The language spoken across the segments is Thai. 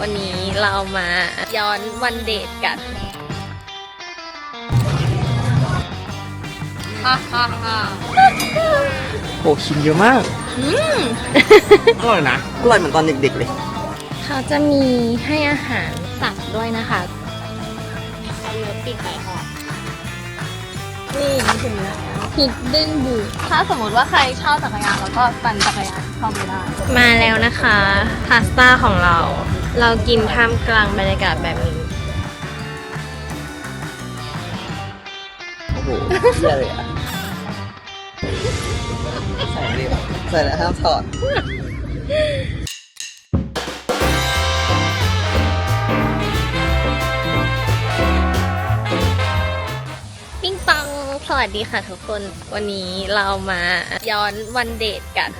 วันนี้เรามาย้อนวันเดทกันฮ่าฮ่าฮ่าโอ้ชิ้นเยอะมาก อืม อร่อยนะอร่อยเหมือนตอนเด็กๆเลย เขาจะมีให้อาหารสัตว์ด้วยนะคะเอาเนื้อปีกไก่ทอดนี่ถึงแล้วฮิดเด้นบูถ้าสมมติว่าใครชอบจักรยานแล้วก็ปั่นจักรยานเข้าไปได้ มาแล้วนะคะพาสต้าของเรา เรากินท่ามกลางบรรยากาศแบบนี้ โอ้โหเยี่ยเลยอะใส่เลยอะใส่แล้วห้ามถอด ปิ้งปังสวัสดีค่ะทุกคน วันนี้เรามาย้อนวันเดทกัน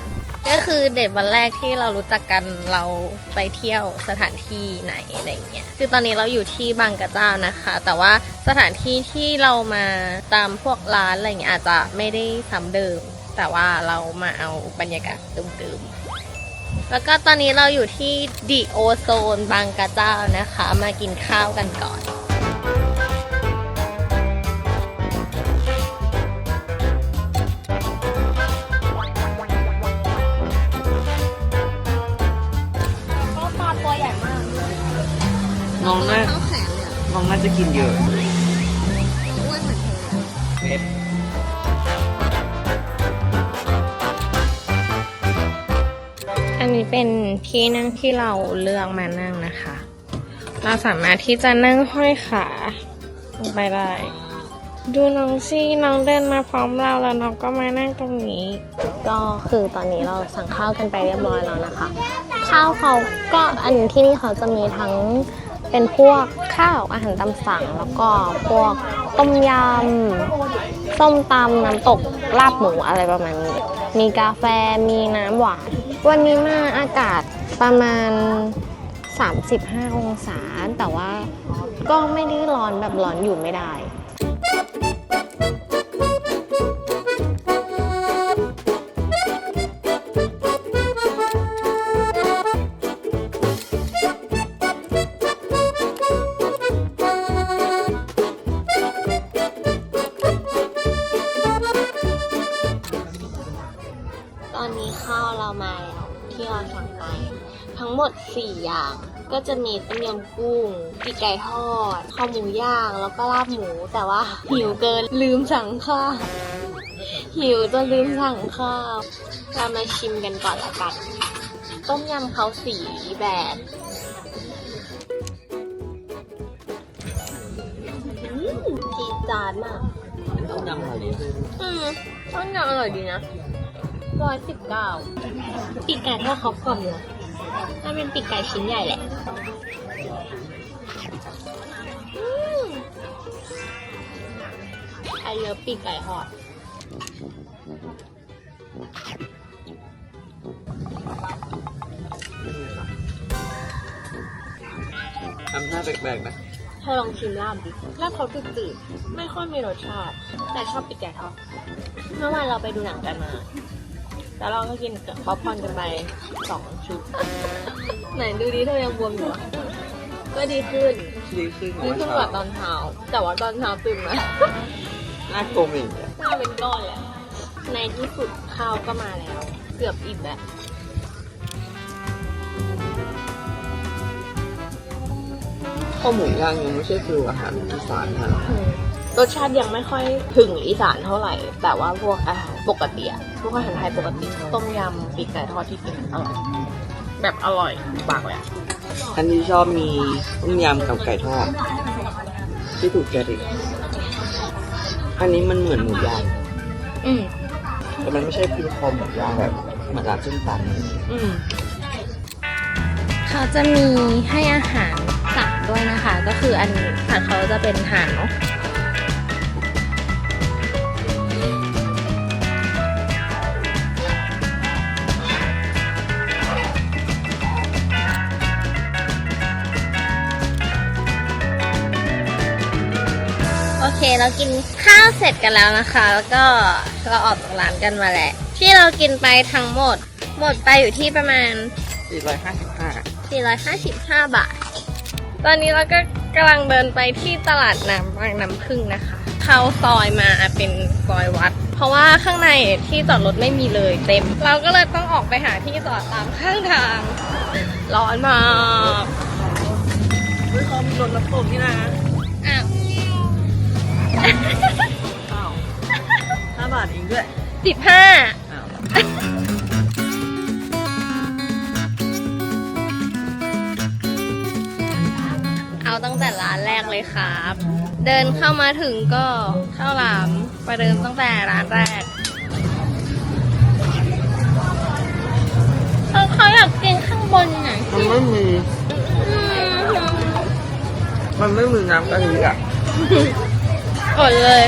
ก็คือเดทวันแรกที่เรารู้จักกันเราไปเที่ยวสถานที่ไหนอะไรเงี้ย คือตอนนี้เราอยู่ที่บางกระเจ้านะคะ แต่ว่าสถานที่ที่เรามาตามพวกร้านอะไรเงี้ยอาจจะไม่ได้ซ้ำเดิม แต่ว่าเรามาเอาบรรยากาศเดิมๆแล้วก็ตอนนี้เราอยู่ที่ดิโอโซนบางกระเจ้านะคะ มากินข้าวกันก่อน น้องน่าเท่าแขนเลยอะน้องน่าจะกินเยอะ อ้วนเหมือนเธอเผ็ดอันนี้เป็นที่นั่งที่เราเลือกมานั่งนะคะ เราสามารถที่จะนั่งห้อยขาลงไปได้ ดูน้องซี่น้องเดินมาพร้อมเราแล้วน้องก็มานั่งตรงนี้ ก็คือตอนนี้เราสั่งข้าวกันไปเรียบร้อยแล้วนะคะ ข้าวเขาก็อันที่นี่เขาจะมีทั้ง เป็นพวกข้าวอาหารตามสั่ง แล้วก็พวกต้มยำ ส้มตำน้ำตกลาบหมูอะไรประมาณนี้ มีกาแฟมีน้ำหวาน วันนี้มาอากาศประมาณ 35 องศา แต่ว่าก็ไม่ได้ร้อนแบบร้อนอยู่ไม่ได้ 4 อย่าง ก็จะมีต้มยำกุ้งปีกไก่ทอดข้าวหมูย่างแล้วก็ลาบหมู แต่ว่าหิวเกินลืมสั่งข้าวหิวจนลืมสั่งข้าวเรามาชิมกันก่อนละกัน ต้มยำเขาสีแบบอืมจีดจานมากต้มยำทะเลอืมต้มยำอร่อยดีนะร้อยสิบเก้าปีกไก่ทอดเขากรอบอยู่ นะถ้าเป็นปีกไก่ชิ้นใหญ่แหละอืมไอเลิฟปีกไก่ทอดทำหน้าแปลกๆนะเธอลองชิมลาบดิลาบเขาจืดๆไม่ค่อยมีรสชาติ แต่ชอบปีกไก่ทอดเมื่อวานเราไปดูหนังกันมา แล้วเราก็กินกับป๊อปคอร์นกันไปสองชุด ไหนดูดิเธอยังบวมอยู่อะก็ดีขึ้นดีขึ้นดีขึ้นกว่าตอนเช้า แต่ว่าตอนเช้าตื่นมาหน้าโกลมอีกอะหน้าเป็นก้อนเลยอะในที่สุดข้าวก็มาแล้ว เกือบอิ่มแล้วข้าวหมูย่างยังไม่ใช่ฟิวอาหารอีสานนะ รสชาติยังไม่ค่อยถึงอีสานเท่าไหร่ แต่ว่าพวกอาหารปกติอะพวกอาหารไทยปกติ ต้มยำปีกไก่ทอดที่กินอร่อยแบบอร่อยถูกปากเลยอะอันที่ชอบมีต้มยำกับไก่ทอดที่ถูกจริตอันนี้มันเหมือนหมูย่างอืมแต่มันไม่ใช่พิมพ์คอมหมูย่างแบบเหมือนร้านส้มตำอืมเขาจะมีให้อาหารสัตว์ด้วยนะคะ ก็คืออันนี้สัตว์เขาจะเป็นห่านเนาะ เคเรากินข้าวเสร็จกันแล้วนะคะ แล้วก็เราออกจากร้านกันมาแล้วที่เรากินไปทั้งหมด หมดไปอยู่ที่ประมาณ 455 455 บาท ตอนนี้เราก็กำลังเดินไปที่ตลาดน้ำบางน้ำพึ่งนะคะ เข้าซอยมาเป็นซอยวัด เพราะว่าข้างในที่จอดรถไม่มีเลยเต็ม เราก็เลยต้องออกไปหาที่จอดตามข้างทาง ร้อนมากเฮ้ยเขามีรถรับส่งนี่นะอ้าว อ้าวห้าบาทเองด้วยสิบห้าอ้าวเอาตั้งแต่ร้านแรกเลยครับ เดินเข้ามาถึงก็ข้าวหลามประเดิมตั้งแต่ร้านแรกเขาเขาอยากกินข้างบนน่ะมันไม่มี อืมมันไม่มีน้ำกะทิอะ อดเลย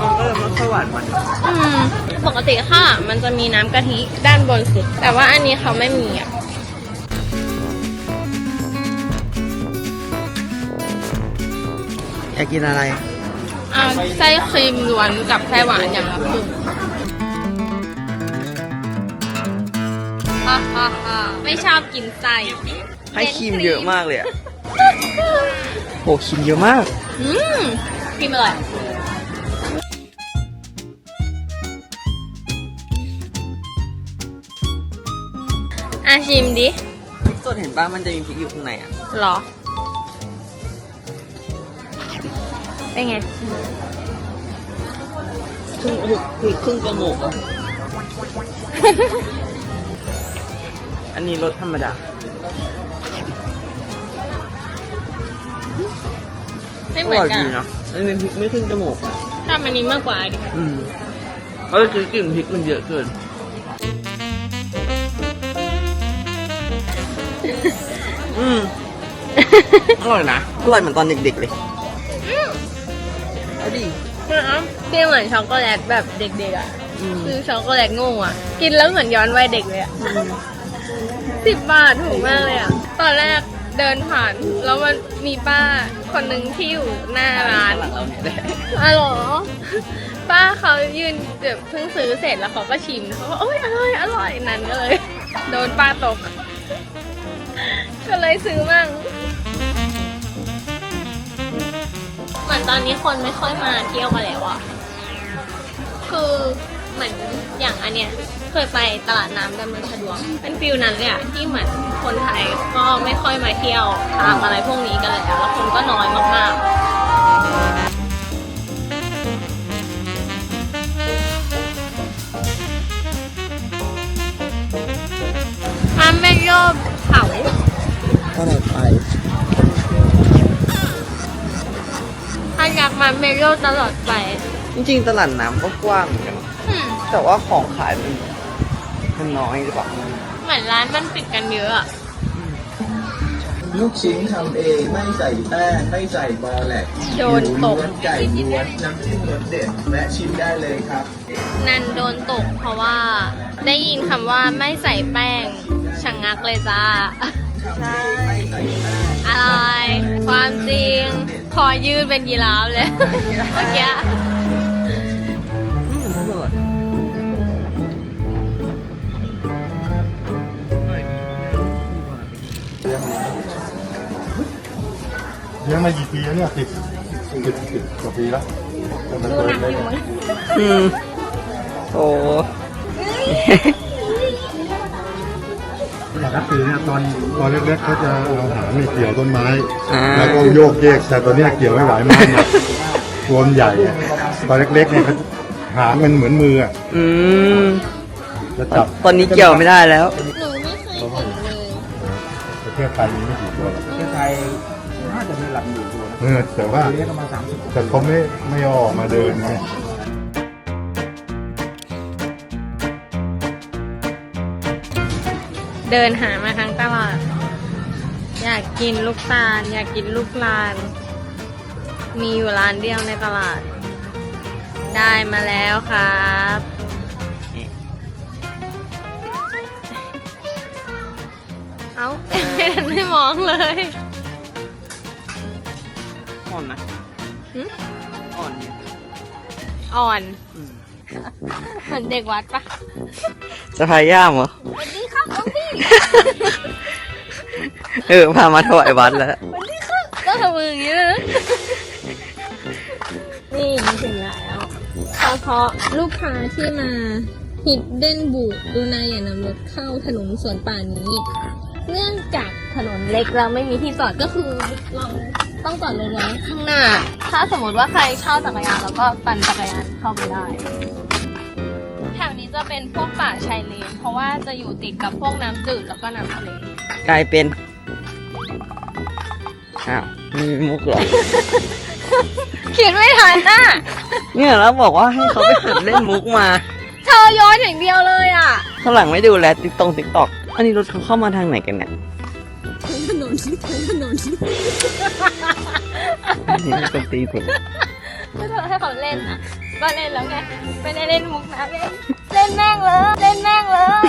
มันก็เลยไม่ค่อยหวานมันอืมปกติข้าวหลามมันจะมีน้ำกะทิด้านบนสุด แต่ว่าอันนี้เขาไม่มีอะอยากกินอะไรเอาไส้ครีมล้วนกับไส้หวานอย่างละครึ่งฮ่าฮ่าฮ่าไม่ชอบกินไส้ให้ครีมเยอะมากเลยอะโหครีมเยอะมาก อืมครีมอร่อย อะชิมดิพริกสดเห็นป่ะมันจะมีพริกอยู่ข้างในอะหรอ เป็นไง ครึ่งพริกครึ่งจมูกอะ อันนี้รสธรรมดา ไม่เหมือนกันดีนะอันนี้พริกไม่ครึ่งจมูกอะชอบอันนี้มากกว่าดิ อืมเพราะคือกลิ่นพริกมันเยอะเกิน อืมอร่อยนะอร่อยเหมือนตอนเด็กๆเลยเอาดิคือเหมือนช็อกโกแลตแบบเด็กๆอะอืมคือช็อกโกแลตโง่อะ กินแล้วเหมือนย้อนวัยเด็กเลยอะสิบบาทถูกมากเลยอะ ตอนแรกเดินผ่าน แล้วมันมีป้าคนหนึ่งที่อยู่หน้าร้านเราเนี่ยแหละอ๋อเหรอ ป้าเขายืนแบบเพิ่งซื้อเสร็จแล้วเขาก็ชิมเขาก็โอ้ยอร่อยอร่อยนั่นก็เลย โดนป้าตก ก็เลยซื้อมั่ง เหมือนตอนนี้คนไม่ค่อยมาเที่ยวกันแล้วอะคือเหมือนอย่างอันเนี้ยเคยไปตลาดน้ำดำเนินสะดวก เป็นฟิลนั้นเลยอะที่เหมือนคนไทยก็ไม่ค่อยมาเที่ยวตามอะไรพวกนี้กันแล้วแล้วคนก็น้อยมากๆ ก็ไหนไป ถ้าอยากมันไม่ยอมตลอดไปจริงๆตลาดน้ำก็กว้างเหมือนกันอืมแต่ว่าของขายมันมันน้อยหรือเปล่าเหมือนร้านมันปิดกันเยอะอะลูกชิ้นทำเองไม่ใส่แป้งไม่ใส่บอแลกโดนตกล้วนไก่ล้วนน้ำจิ้มรสเด็ดแวะชิมได้เลยครับ นันโดนตกเพราะว่า ได้ยินคำว่าไม่ใส่แป้งชะงงักเลยจ้า ใช่ อะไร ความจริง คอยืดเป็นยีราฟเลยเมื่อกี้อืมอร่อยเลี้ยงมากี่ปีแล้วเนี่ยสิบสิบสิบกว่าปีแล้วแต่มันตัวเล็กอืมโอ้ ปกติเนี่ยตอนตอนเล็กๆเขาจะเอาหางนี่เกี่ยวต้นไม้ อ่า แล้วก็โยกเยกแต่ตอนเนี้ยเกี่ยวไม่ไหวมากเนี่ยตัวมันใหญ่อะตอนเล็กๆเนี่ยเขาหางมันเหมือนมืออะอืม จะจับตอนนี้เกี่ยวไม่ได้แล้ว หนูไม่เคยเห็นเลย ประเทศไทยมีไม่กี่ตัวหรอกประเทศไทยน่าจะมีหลักอยู่ตัวนะเออแต่ว่าเลี้ยงประมาณสามสิบแต่เขาไม่ไม่เอาออกมาเดินไง เดินหามาทั้งตลาด อยากกินลูกตาล อยากกินลูกลาน มีอยู่ร้านเดียวในตลาด ได้มาแล้วครับเอาไม่มองเลยอ่อนนะหึอ่อนเนี่ยอ่อนอืมเหมือนเด็กวัดปะจะพายย่ามเหรอ เออพามาถวายวัดแล้วก็ทำมืออย่างนี้เลยนะนี่ถึงแล้วเฉพาะลูกค้าที่มาฮิดเด้นบุกดูนายอย่านำรถเข้าถนนสวนป่านี้ เนื่องจากถนนเล็กแล้วไม่มีที่จอดก็คือเราต้องจอดรถไว้ข้างหน้า ถ้าสมมติว่าใครเช่าจักรยานแล้วก็ปั่นจักรยานเข้าไปได้แถวนี้ จะเป็นพวกป่าชายเลน เพราะว่าจะอยู่ติดกับพวกน้ำจืดแล้วก็น้ำทะเลกลายเป็น อ้าวมีมุกเหรอเขียนไม่ทันน่ะเนี่ยแล้วบอกว่าให้เขาไปหัดเล่นมุกมา เธอย้อนอย่างเดียวเลยอะข้างหลังไม่ดูแลติ๊กตงติ๊กตอก อันนี้รถเขาเข้ามาทางไหนกันเนี่ยถนนถนนนี่มันเป็นตีผม ก็เธอให้เขาเล่นอะก็เล่นแล้วไงไม่ได้เล่นมุกนะเล่นเล่นแม่งเลย เล่นแม่งเลย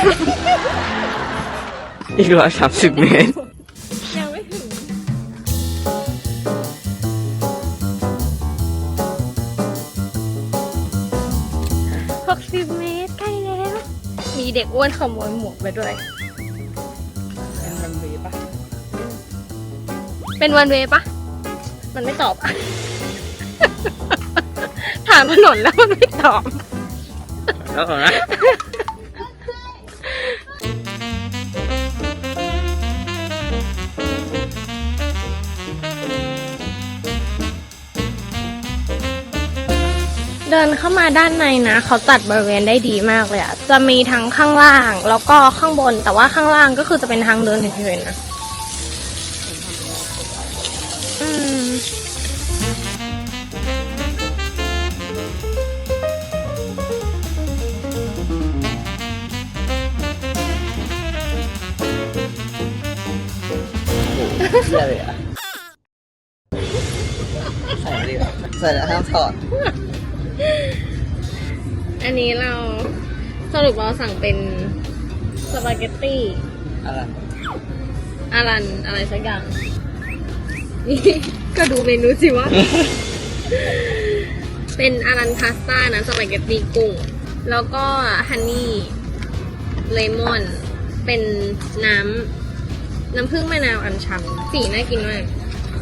อีกร้อยสามสิบเมตร ยังไม่ถึงหกสิบเมตรใกล้แล้ว มีเด็กอ้วนขโมยหมวกไปด้วย เป็นมันเวปะเป็นวันเวย์ปะมันไม่ตอบอะถามถนนแล้วมันไม่ตอบ แล้วก่อนนะเดินเข้ามาด้านในนะ เขาจัดบริเวณได้ดีมากเลยอะจะมีทั้งข้างล่างแล้วก็ข้างบน แต่ว่าข้างล่างก็คือจะเป็นทางเดินเฉยๆนะ หี้ยเลยอะใส่เลยอะใส่แล้วห้ามถอดอันนี้เราสรุปเราสั่งเป็นสปาเกตตี้อะไรอารันอะไรสักอย่างนี่ก็ดูเมนูสิวะ เป็นอารันพาสต้านะสปาเกตตีกุ้ง แล้วก็ฮันนี่เลมอน เป็นน้ำ น้ำผึ้งมะนาวอัญชัน สีน่ากินมาก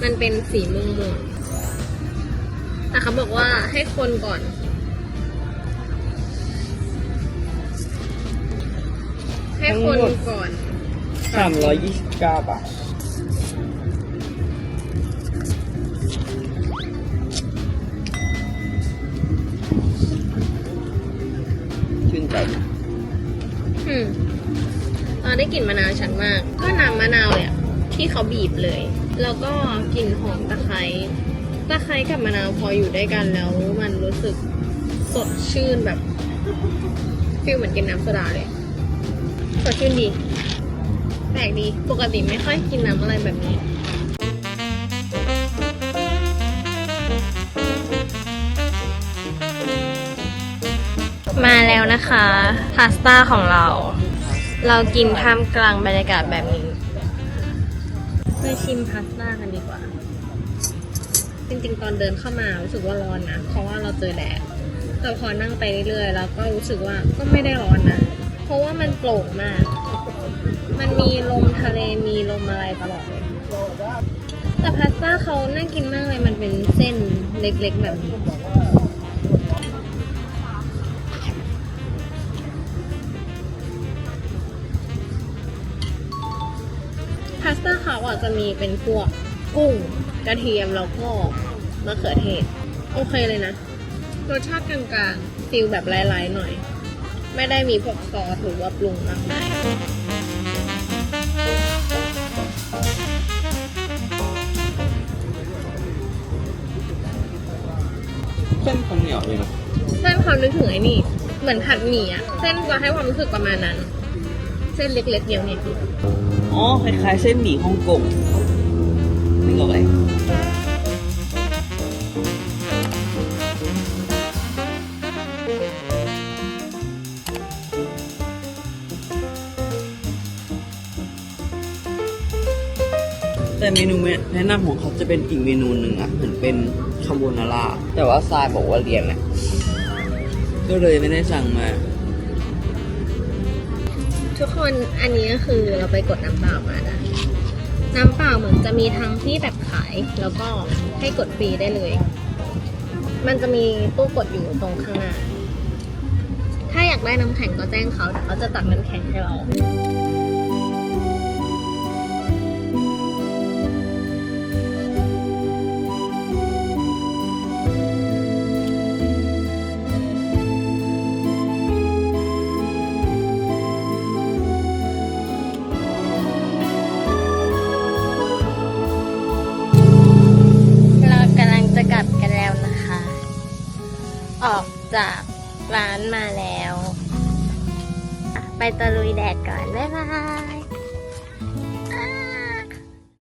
มันเป็นสีม่วงๆแต่เขาบอกว่าให้คนก่อน ให้คนก่อน สามร้อยยี่สิบเก้าบาท ได้กลิ่นมะนาวชัดมาก ก็น้ำมะนาวเลยอะที่เขาบีบเลย แล้วก็กลิ่นหอมตะไคร้ตะไคร้กับมะนาวพออยู่ด้วยกันแล้ว มันรู้สึกสดชื่นแบบฟีลเหมือนกินน้ำโซดาเลยสดชื่นดี แปลกดี ปกติไม่ค่อยกินน้ำอะไรแบบนี้มาแล้วนะคะ พาสต้าของเรา เรากินท่ามกลางบรรยากาศแบบนี้ไปชิมพาสต้ากันดีกว่า จริงๆ ตอนเดินเข้ามารู้สึกว่าร้อนนะ เพราะว่าเราเจอแดด แต่พอนั่งไปเรื่อยๆแล้วก็รู้สึกว่าก็ไม่ได้ร้อนนะ เพราะว่ามันโปร่งมาก มันมีลมทะเลมีลมอะไรตลอดเลยแต่พาสต้าเขาน่ากินมากเลย มันเป็นเส้นเล็กๆแบบนี้ เขาอะจะมีเป็นพวกกุ้งกระเทียมแล้วก็มะเขือเทศ โอเคเลยนะรสชาติกลางๆฟิลแบบไร้ๆหน่อย ไม่ได้มีพวกซอสหรือว่าปรุงมากมายเส้นข้าวเหนียวเลยนะเส้นเขานึกถึงไอ้นี่ เหมือนผัดหมี่อะเส้นจะให้ความรู้สึกประมาณนั้น เส้นเล็กๆเดียวเนี่ย อ๋อ คล้ายๆเส้นหมี่ฮ่องกงนึกออกไหมแต่เมนูแนะนำของเขาจะเป็นอีกเมนูหนึ่งอะ เหมือนเป็นคาโบนาร่า แต่ว่าทรายบอกว่าเรียนอะก็เลยไม่ได้สั่งมา ทุกคนอันนี้ก็คือเราไปกดน้ำเปล่ามานะน้ำเปล่าเหมือนจะมีทั้งที่แบบขายแล้วก็ให้กดฟรีได้เลย มันจะมีตู้กดอยู่ตรงข้างหน้า ถ้าอยากได้น้ำแข็งก็แจ้งเขาเดี๋ยวเขาจะตักน้ำแข็งให้เราเรา ร้านมาแล้ว ไปตะลุยแดดก่อน บ๊ายบาย